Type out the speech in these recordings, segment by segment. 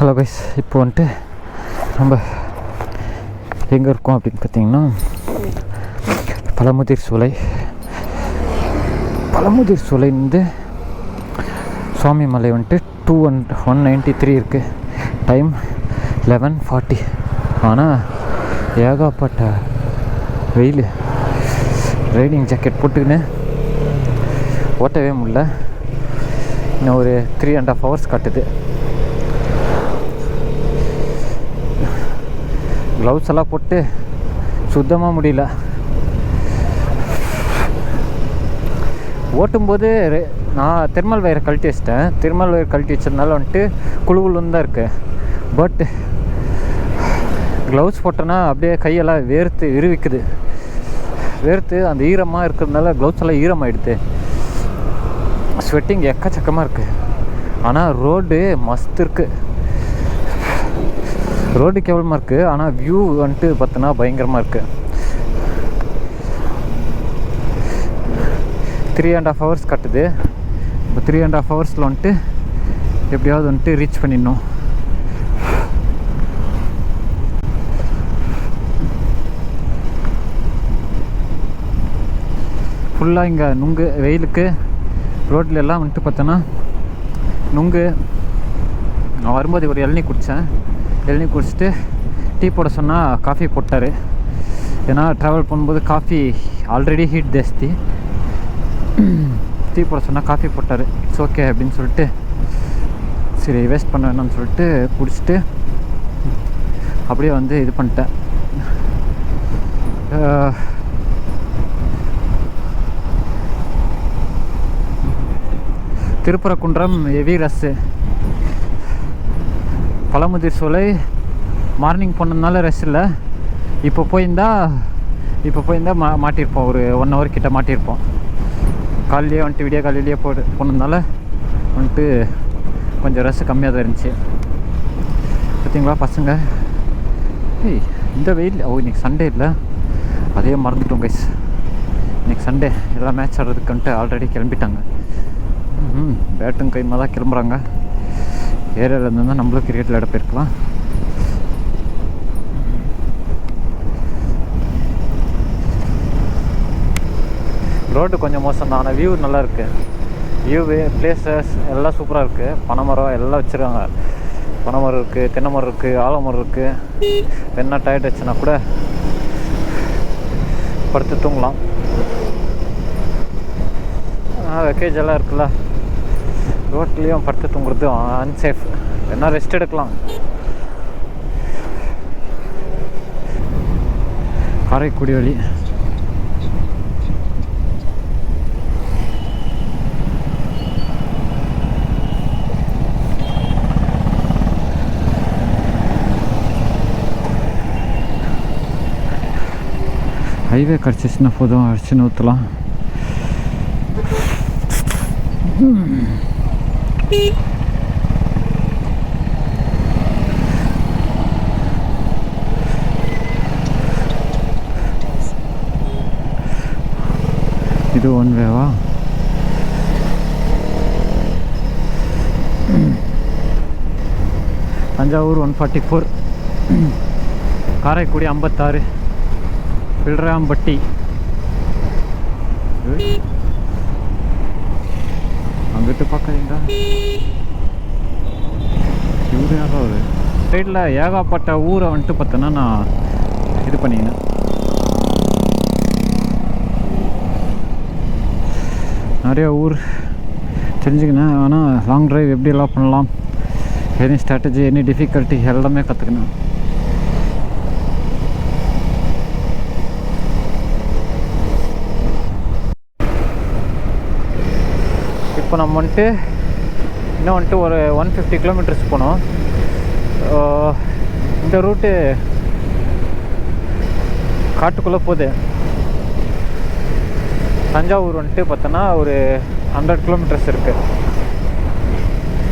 Hello guys இப்போ வந்துட்டு நம்ம எங்கே இருக்கோம் அப்படின்னு பார்த்தீங்கன்னா பழமுதிர் சோலை. பழமுதிர் சோலைந்து சுவாமி மலை வந்துட்டு two one one ninety three இருக்குது டைம் லெவன் ஃபார்ட்டி ஆனால் ஏகாப்பட்ட வெயில். ரைடிங் ஜாக்கெட் போட்டுக்கின்னு ஓட்டவே முடில இன்னும் ஒரு த்ரீ அண்ட் ஹாஃப் ஹவர்ஸ் காட்டுது. க்ளவுஸ் எல்லாம் போட்டு சுத்தமாக முடியல. ஓட்டும்போது நான் தெர்மல் வயரை கழட்டி வச்சிட்டேன். தெர்மல் வயர் கழட்டி வச்சதுனால வந்துட்டு குழு குழுன்னு தான் இருக்குது பட் க்ளவுஸ் போட்டோன்னா அப்படியே கையெல்லாம் வேர்த்து விரிவிக்குது. வேர்த்து அந்த ஈரமாக இருக்கிறதுனால க்ளவுஸ் எல்லாம் ஈரமாயிடுது. ஸ்வெட்டிங் எக்கச்சக்கமாக இருக்குது ஆனால் ரோடு மஸ்த் இருக்குது ரோடு கேவலமாக இருக்குது ஆனால் வியூ வந்துட்டு பார்த்தோன்னா பயங்கரமாக இருக்குது த்ரீ அண்ட் ஆஃப் ஹவர்ஸ் கட்டுது. இப்போ த்ரீ அண்ட் ஆஃப் ஹவர்ஸில் வந்துட்டு எப்படியாவது வந்துட்டு ரீச் பண்ணிடணும். ஃபுல்லாக இங்கே நுங்கு வெயிலுக்கு ரோட்ல எல்லாம் வந்துட்டு பார்த்தோன்னா நுங்கு நான் வரும்போது ஒரு இளநீ குடித்தேன் இளநீ குடிச்சிட்டு டீ போட சொன்னால் காஃபி போட்டார். ஏன்னா ட்ராவல் பண்ணும்போது காஃபி ஆல்ரெடி ஹீட் ஜாஸ்தி. டீ போட சொன்னால் காஃபி போட்டார். இட்ஸ் ஓகே அப்படின்னு சொல்லிட்டு சரி வேஸ்ட் பண்ண வேணாம்னு சொல்லிட்டு குடிச்சிட்டு அப்படியே வந்து இது பண்ணிட்டேன். திருப்பரக்குன்றம் எவி ஹெவி ரஸ்ஸு பழமுதிர் சோலை மார்னிங் போனதுனால ரெஸ்ட் இல்லை. இப்போ போயிருந்தா இப்போ போயிருந்தா மா மாட்டியிருப்போம். ஒரு ஒன் ஹவர் கிட்ட மாட்டியிருப்போம். காலையிலேயே வந்துட்டு விடிய காலையிலேயே போ போனதுனால வந்துட்டு கொஞ்சம் ரஸ் கம்மியாக தான் இருந்துச்சு. பார்த்தீங்களா பசங்க? ஏய் இந்த வெயில் ஓ இன்னைக்கு சண்டே இல்லை. அதே மறந்துட்டோம் கைஸ் இன்றைக்கி சண்டே எல்லாம் மேட்ச் ஆடுறதுக்குன்ட்டு ஆல்ரெடி கிளம்பிட்டாங்க. ம் பேட்டும் கைமா தான் கிளம்புறாங்க. ஏரியாவில் இருந்தால் நம்மளும் கிரிக்கெட் விளையாட போயிருக்கலாம். ரோடு கொஞ்சம் மோசம் தான் ஆனால் வியூ நல்லா இருக்கு வியூவு பிளேசஸ் எல்லாம் சூப்பராக இருக்குது பனைமரம் எல்லாம் வச்சுருக்காங்க. பனைமரம் இருக்குது தென்னை மரம் இருக்குது ஆலமரம் இருக்குது என்ன டயர்ட் ஆச்சுன்னா கூட படுத்து தூங்கலாம். வெக்கேஜ் எல்லாம் இருக்குல்ல. ரோட்லேயும் படுத்து தூங்குறது அன்சேஃப் என்ன ரெஸ்ட் எடுக்கலாம். காரைக்குடி வழி. ஹைவே கிடச்சிச்சின்னா போதும் அடிச்சுன்னு ஊற்றலாம் இது one வேவா Thanjavur one forty four Karaikudi ஐம்பத்தாறு பில்ராம்பட்டி அங்கிட்டு பார்க்காதீங்களா இவரு யாரோ சைடில் ஏகப்பட்ட ஊரை வந்துட்டு பார்த்தோன்னா நான் இது பண்ணிக்கினேன் நிறைய ஊர் தெரிஞ்சுக்கினேன். ஆனால் லாங் டிரைவ் எப்படி எல்லாம் பண்ணலாம்? எனி ஸ்ட்ராட்டஜி எனி டிஃபிகல்ட்டி எல்லாமே கற்றுக்கினேன். இப்போ நம்ம வந்துட்டு இன்னும் வந்துட்டு ஒரு ஒன் ஃபிஃப்டி கிலோமீட்டர்ஸ் போனோம் இந்த ரூட்டு காட்டுக்குள்ளே போகுது. தஞ்சாவூர் வந்துட்டு பார்த்தோன்னா ஒரு ஹண்ட்ரட் கிலோமீட்டர்ஸ் இருக்குது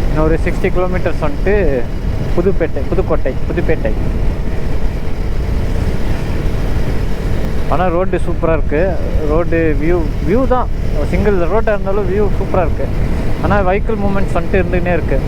இன்னும் ஒரு சிக்ஸ்டி கிலோமீட்டர்ஸ் வந்துட்டு புதுப்பேட்டை புதுக்கோட்டை புதுப்பேட்டை. ஆனால் ரோடு சூப்பராக இருக்குது ரோடு வியூ வியூ தான். சிங்கிள் ரோட்டாக இருந்தாலும் வியூ சூப்பராக இருக்குது ஆனால் வெஹிக்கிள் மூமெண்ட்ஸ் வந்துட்டு இருந்துக்கிட்டே இருக்குது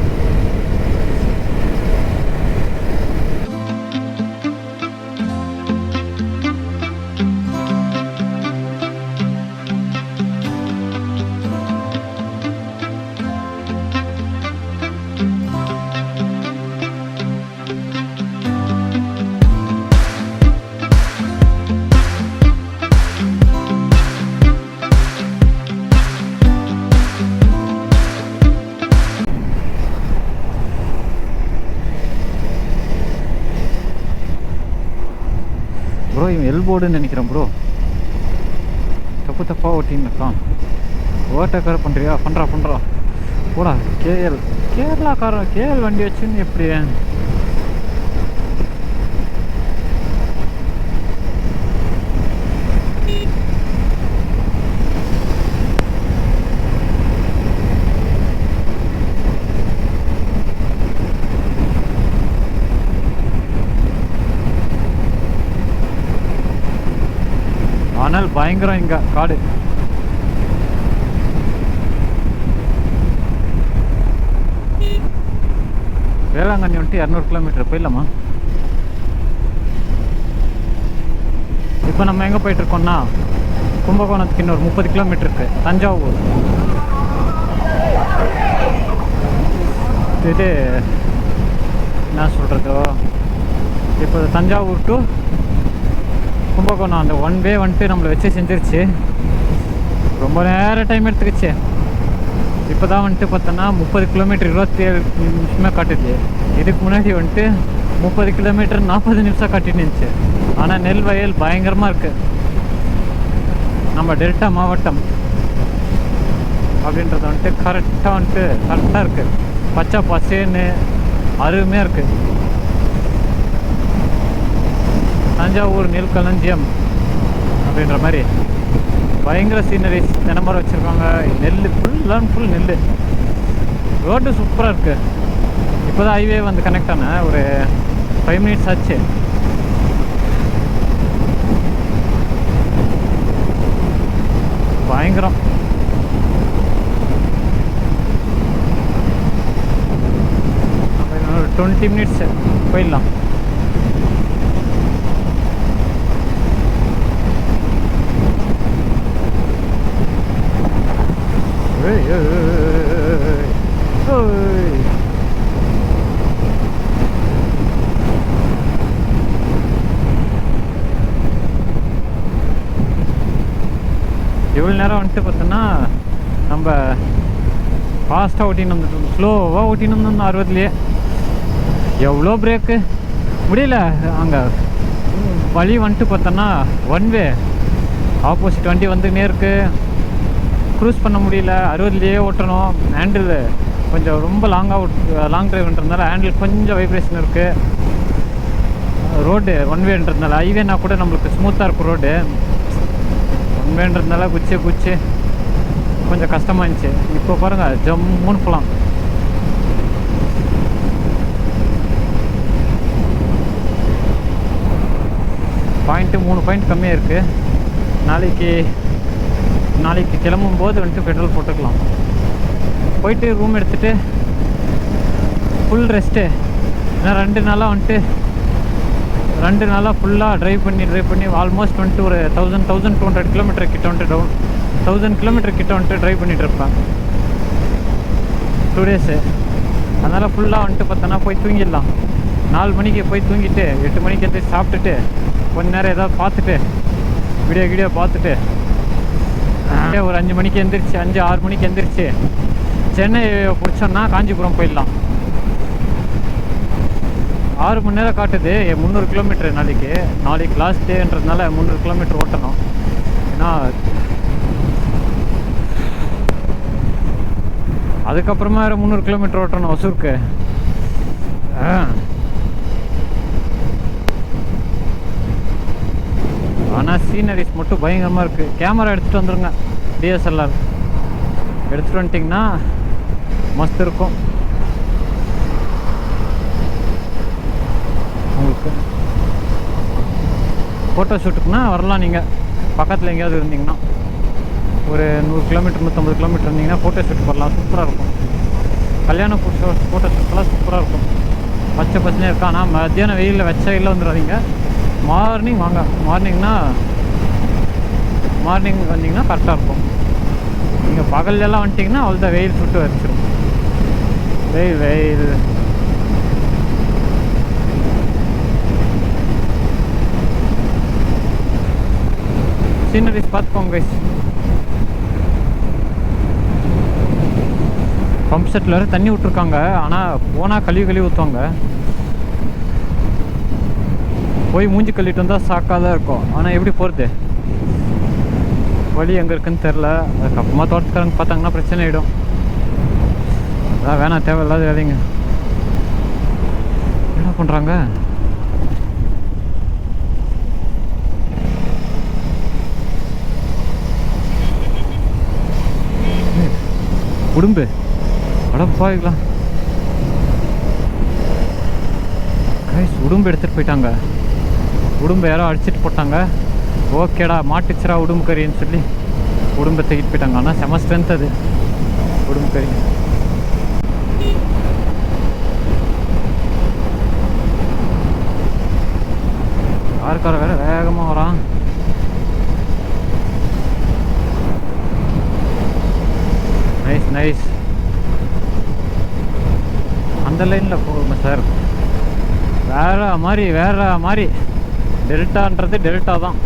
போர்டுன்னு நினைக்கிறேன் ப்ரோ தப்பு தப்பாக ஓட்டின்னு ஓட்டக்கார பண்ணுறியா பண்ணுறா பண்ணுறா போடா கேஎல். கேரளாக்காரன் கேஎல் வண்டி வச்சுன்னு எப்படி ஆனால் பயங்கரம் இங்க காடு. வேளாங்கண்ணி வந்துட்டு இரநூறு கிலோமீட்டர் போயிடலாமா? இப்போ நம்ம எங்கே போயிட்டு இருக்கோம்னா கும்பகோணத்துக்கு இன்னொரு முப்பது கிலோமீட்டர் இருக்கு. தஞ்சாவூர். இது என்ன சொல்கிறதோ இப்போ தஞ்சாவூர் டு கும்பகோணம் அந்த ஒன் வே வந்துட்டு நம்மளை வச்சு செஞ்சிருச்சு. ரொம்ப நேரம் டைம் எடுத்துக்கிச்சு. இப்போ தான் வந்துட்டு பார்த்தோன்னா முப்பது கிலோமீட்டர் இருபத்தி ஏழு நிமிஷமே காட்டுது. இதுக்கு முன்னாடி வந்துட்டு முப்பது கிலோமீட்டர் நாற்பது நிமிஷம் காட்டிட்டு இருந்துச்சு. ஆனால் நெல் வயல் பயங்கரமாக இருக்குது நம்ம டெல்டா மாவட்டம் அப்படின்றது வந்துட்டு கரெக்டாக வந்துட்டு கரெக்டாக இருக்குது பச்சை பசேன்னு அருமையாக இருக்குது தஞ்சாவூர் நெல் களஞ்சியம் அப்படின்ற மாதிரி பயங்கர சீனரிஸ் தினமரம் வச்சுருக்காங்க. நெல் ஃபுல் அண்ட் ஃபுல் நெல் ரோடு சூப்பராக இருக்குது இப்போ தான் ஹைவே வந்து கனெக்ட் ஆன. ஒரு ஃபைவ் மினிட்ஸ் ஆச்சு. பயங்கரம். டுவெண்ட்டி மினிட்ஸ் போயிடலாம். ஏய், ஏய், ஏய், ஏய், இவ்வளோ நேரம் வந்துட்டு பார்த்தோன்னா நம்ம ஃபாஸ்ட்டாக ஓட்டின்னு வந்துட்டோம். ஸ்லோவாக ஓட்டின்னு வந்தோம் அறுபதுலேயே எவ்வளோ பிரேக்கு முடியல. அங்கே வழி வந்துட்டு பார்த்தோன்னா ஒன் வே ஆப்போசிட் வண்டி வந்துக்கினே இருக்குது க்ரூஸ் பண்ண முடியல. அறுபதுலேயே ஓட்டணும். ஹேண்டில் கொஞ்சம் ரொம்ப லாங்காக ஓட் லாங் டிரைவ்ன்றதுனால ஹேண்டில் கொஞ்சம் வைப்ரேஷன் இருக்குது ரோடு ஒன் வேன்றதுனால ஹைவேனா கூட நம்மளுக்கு ஸ்மூத்தாக இருக்கும் ரோடு ஒன் வேன்றதுனால குச்சி குச்சி. கொஞ்சம் கஷ்டமாக இருந்துச்சு. இப்போ பாருங்கள் ஜம்முன்னு போகலாம் பாயிண்ட்டு மூணு பாயிண்ட் கம்மியாக இருக்குது நாளைக்கு நாளைக்கு கிளம்பும் போது வந்துட்டு பெட்ரோல் போட்டுக்கலாம். போயிட்டு ரூம் எடுத்துகிட்டு ஃபுல் ரெஸ்ட்டு ஏன்னா ரெண்டு நாளாக வந்துட்டு ரெண்டு நாளாக ஃபுல்லாக ட்ரைவ் பண்ணி ட்ரைவ் பண்ணி ஆல்மோஸ்ட் வந்துட்டு ஒரு thousand thousand two hundred kilometre கிட்ட வந்துட்டு டவுன் தௌசண்ட் கிலோமீட்டர் கிட்ட வந்துட்டு ட்ரைவ் பண்ணிட்டு இருப்பேன். டூ டேஸு அதனால் ஃபுல்லாக வந்துட்டு பார்த்தோன்னா போய் தூங்கிடலாம். நாலு மணிக்கு போய் தூங்கிட்டு எட்டு மணிக்கு எடுத்து சாப்பிட்டுட்டு கொஞ்ச நேரம் ஏதாவது பார்த்துட்டு வீடியோ வீடியோ பார்த்துட்டு ஒரு அஞ்சு மணிக்கு எந்திரிச்சு அஞ்சு ஆறு மணிக்கு எந்திரிச்சு சென்னை பிடிச்சோன்னா காஞ்சிபுரம் போயிடலாம். ஆறு மணி நேரம் காட்டுது. எ- முந்நூறு கிலோமீட்டர் நாளைக்கு. நாளைக்கு லாஸ்ட் டேன்றதுனால முந்நூறு கிலோமீட்டர் ஓட்டணும். ஏன்னா அதுக்கப்புறமா வேறு முந்நூறு கிலோமீட்டர் ஓட்டணும் ஒசூருக்கு. ஆனால் சீனரிஸ் மட்டும் பயங்கரமாக இருக்குது கேமரா எடுத்துகிட்டு வந்துடுங்க டிஎஸ்எல்ஆர் எடுத்துகிட்டு வந்துட்டிங்கன்னா மஸ்த் இருக்கும். உங்களுக்கு ஃபோட்டோ ஷூட்டுக்குன்னா வரலாம் நீங்கள் பக்கத்தில் எங்கேயாவது இருந்தீங்கன்னா. ஒரு நூறு கிலோமீட்டர் நூற்றம்பது கிலோமீட்டர் இருந்தீங்கன்னா ஃபோட்டோ ஷூட் வரலாம் சூப்பராக இருக்கும். கல்யாண ஃபோட்டோ ஃபோட்டோ ஷூட்லாம் சூப்பராக இருக்கும். பச்சை பச்சனையாக இருக்கும் ஆனால் மத்தியானம் வெயிலில் வச்ச வெயிலில் வந்துடாதீங்க. மார்னிங் வாங்க. மார்னிங்னா மார்னிங் வந்தீங்கன்னா கரெக்டாக இருக்கும். நீங்கள் பகல்லலாம் வந்துட்டிங்கன்னா அவ்வளோதான் வெயில் சுட்டு வச்சிடும் வெயில் வெயில். சீனரிஸ் பார்த்துக்கோங்க கைஸ் பம்ப் செட்டில் தண்ணி விட்ருக்காங்க ஆனால் போனால் கழுவி கழுவி ஊற்றுவாங்க போய் மூஞ்சி கழுவிட்டு வந்தால் சாக்காக தான் இருக்கும். ஆனால் எப்படி போகிறது வழி எங்கே இருக்குன்னு தெரில அதுக்கப்புறமா தோட்டத்துக்காரங்க பார்த்தாங்கன்னா பிரச்சனை ஆகிடும் அதான் வேணாம் தேவையில்லாத வேலைங்க. என்ன பண்ணுறாங்க உடும்பு. அடப்பாய்க்கலாம் கைஸ் உடும்பு எடுத்துகிட்டு போயிட்டாங்க. உடும்பு யாரோ அடிச்சிட்டு போட்டாங்க. ஓகேடா மாட்டுச்சுரா உடும்பு கறின்னு சொல்லி உடும்பை தூக்கிட்டு போயிட்டாங்க. ஆனால் செம ஸ்ட்ரென்த் அது. உடும்பு கறி கார்கார வேற வேகமாக வரான். நைஸ் நைஸ் அந்த லைனில் போகுமா சார் வேற மாதிரி வேற மாதிரி. டெல்டான்றது டெல்டா தான்.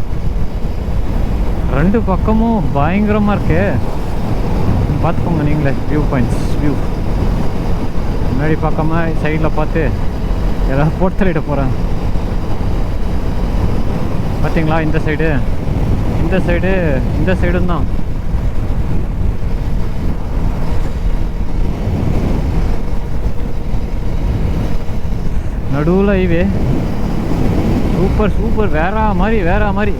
ரெண்டு பக்கமும் பயங்கரமாக இருக்கு. பார்த்துக்கோங்க நீங்களே வியூ பாயிண்ட்ஸ் வியூ முன்னாடி பார்க்காம சைடில் பார்த்து ஏதாவது போட்டு போகிறேன் பார்த்தீங்களா இந்த சைடு இந்த சைடு இந்த சைடும் தான். நடுவில் ஹைவே சூப்பர் சூப்பர். வேற மாதிரி வேற மாதிரி.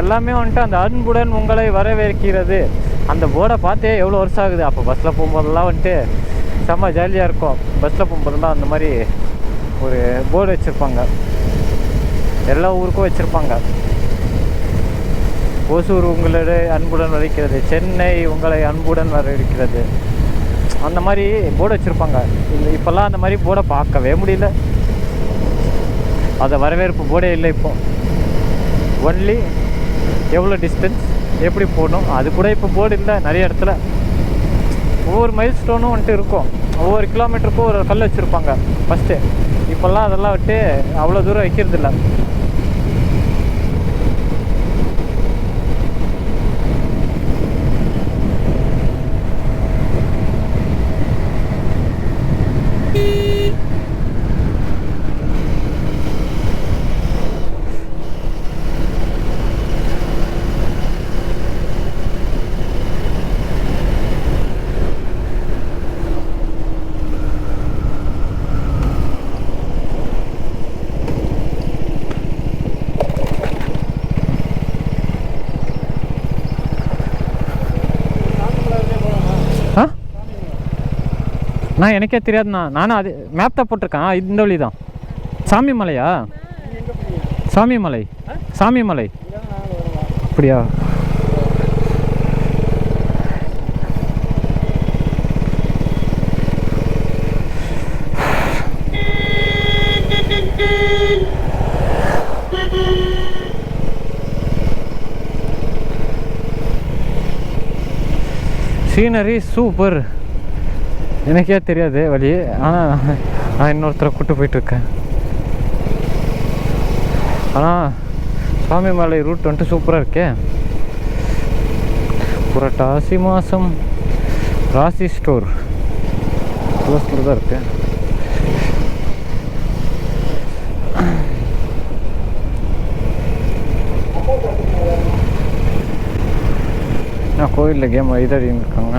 எல்லாமே வந்துட்டு அந்த அன்புடன் உங்களை வரவேற்கிறது. அந்த போர்டை பார்த்தே எவ்வளோ வருஷம் ஆகுது? அப்போ பஸ்ஸில் போகும்போதெல்லாம் வந்துட்டு செம்ம ஜாலியாக இருக்கும். பஸ்ஸில் போகும்போதெல்லாம் அந்த மாதிரி ஒரு போர்டு வச்சுருப்பாங்க. எல்லா ஊருக்கும் வச்சுருப்பாங்க. ஓசூர் உங்களோட அன்புடன் வரைக்கிறது சென்னை உங்களை அன்புடன் வரவேற்கிறது. அந்த மாதிரி போர்டு வச்சுருப்பாங்க. இப்போல்லாம் அந்த மாதிரி போர்டை பார்க்கவே முடியல. அதை வரவேற்பு போர்டே இல்லை இப்போ. ஒன்லி எவ்வளோ டிஸ்டன்ஸ் எப்படி போகணும்? அது கூட இப்போ போர்டு இல்லை நிறைய இடத்துல. ஒவ்வொரு மைல் ஸ்டோனும் வந்துட்டு இருக்கும். ஒவ்வொரு கிலோமீட்டருக்கும் ஒரு கல் வச்சுருப்பாங்க. ஃபஸ்ட்டு இப்போல்லாம் அதெல்லாம் விட்டு அவ்வளோ தூரம் வைக்கிறது நான் எனக்கே தெரியாதுண்ணா. நானும் அது மேப் தான் போட்டிருக்கேன். இந்த வழி தான் சாமி மலையா? சாமி மலை. சாமி மலை. அப்படியா? Scenery super. எனக்கே தெரியாது வழி ஆனால் நான் இன்னொருத்தரை கூப்பிட்டு போயிட்டுருக்கேன். ஆனால் சுவாமி மலை ரூட் வந்துட்டு சூப்பராக இருக்கே. புரட்டாசி மாதம் ராசி ஸ்டோர் க்ளோஸில் தான் இருக்கு நான் கோயிலில் கேம் இதாடின்னு இருக்காங்க.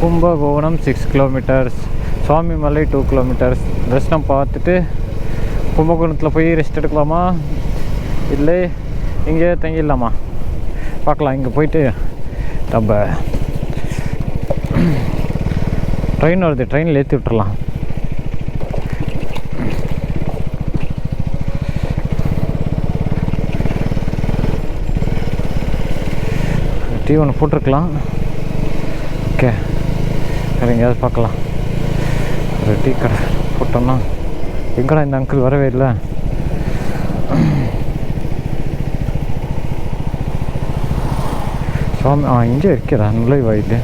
Kumbakonam six kilometres Swamimalai two kilometres தரிசனம் பார்த்துட்டு கும்பகோணத்தில் போய் ரெஸ்ட் எடுக்கலாமா? இல்லை இங்கே தங்கிடலாமா? பார்க்கலாம் இங்கே போயிட்டு நம்ம ட்ரெயின் வருது ட்ரெயினில் ஏற்றி விட்டுறலாம். டீ ஒன்று போட்டிருக்கலாம். ஓகே வேறு எங்கேயாவது பார்க்கலாம். ஒரு டீ கடை போட்டோம்னா எங்கடா இந்த அங்கிள் வரவே இல்லை? சுவாமி ஆ இங்கே இருக்கிறா நுழைவாயில்.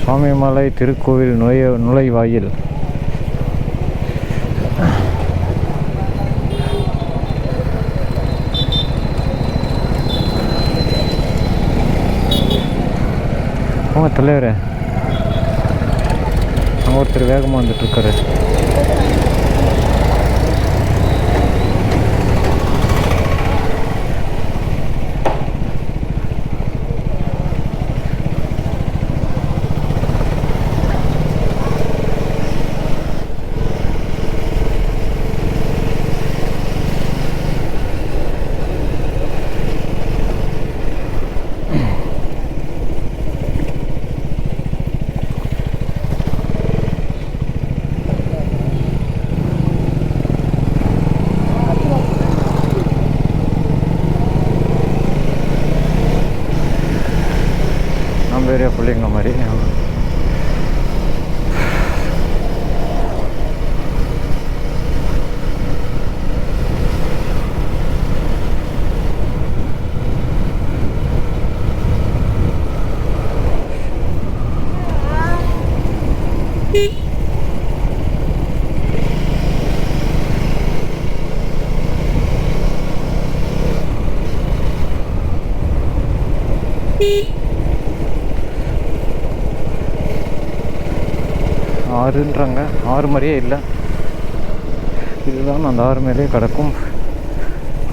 சுவாமிமலை திருக்கோவில் நுழைய நுழைவாயில். அவங்க தலைவர். ஒருத்தர் வேகமாக வந்துட்டு ஆறுன்றாங்க ஆறு மாதிரியே இல்லை. இதுதான் அந்த ஆறு மேலேயே கிடக்கும்.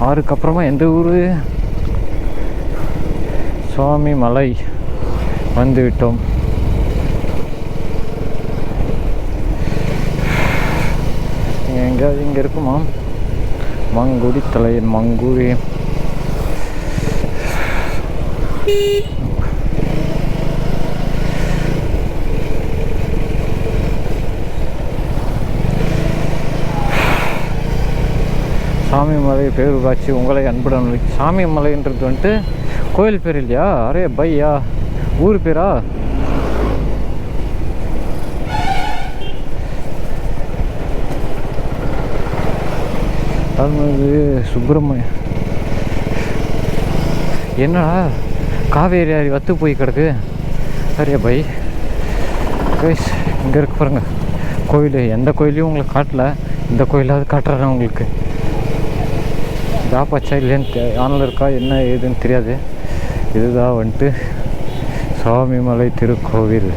ஆறுக்கு அப்புறமா எந்த ஊர்? சுவாமி மலை. வந்துவிட்டோம் இங்கே எங்கேயாவது இங்கே இருக்குமா? மங்குடி தலையன் மங்குடி சாமி மலை பேரூராட்சி உங்களை அன்புடன் சாமி மலைன்றது வந்துட்டு கோயில் பேர் இல்லையா? அரே பையா. ஊர் பேரா? அது சுப்பிரமணியம் என்னடா? காவேரி அரி வத்து போய் கிடக்கு. சரியா பை. கைஸ் இங்கே இருக்கு பாருங்க. கோயில் எந்த கோயிலையும் உங்களுக்கு காட்டல. இந்த கோயிலாவது காட்டுறேன் உங்களுக்கு. ஜாப்பாச்சா இல்லைன்னு தெ- ஆனில் இருக்கா? என்ன ஏதுன்னு தெரியாது. இதுதான் வந்துட்டு சுவாமிமலை திருக்கோவில்.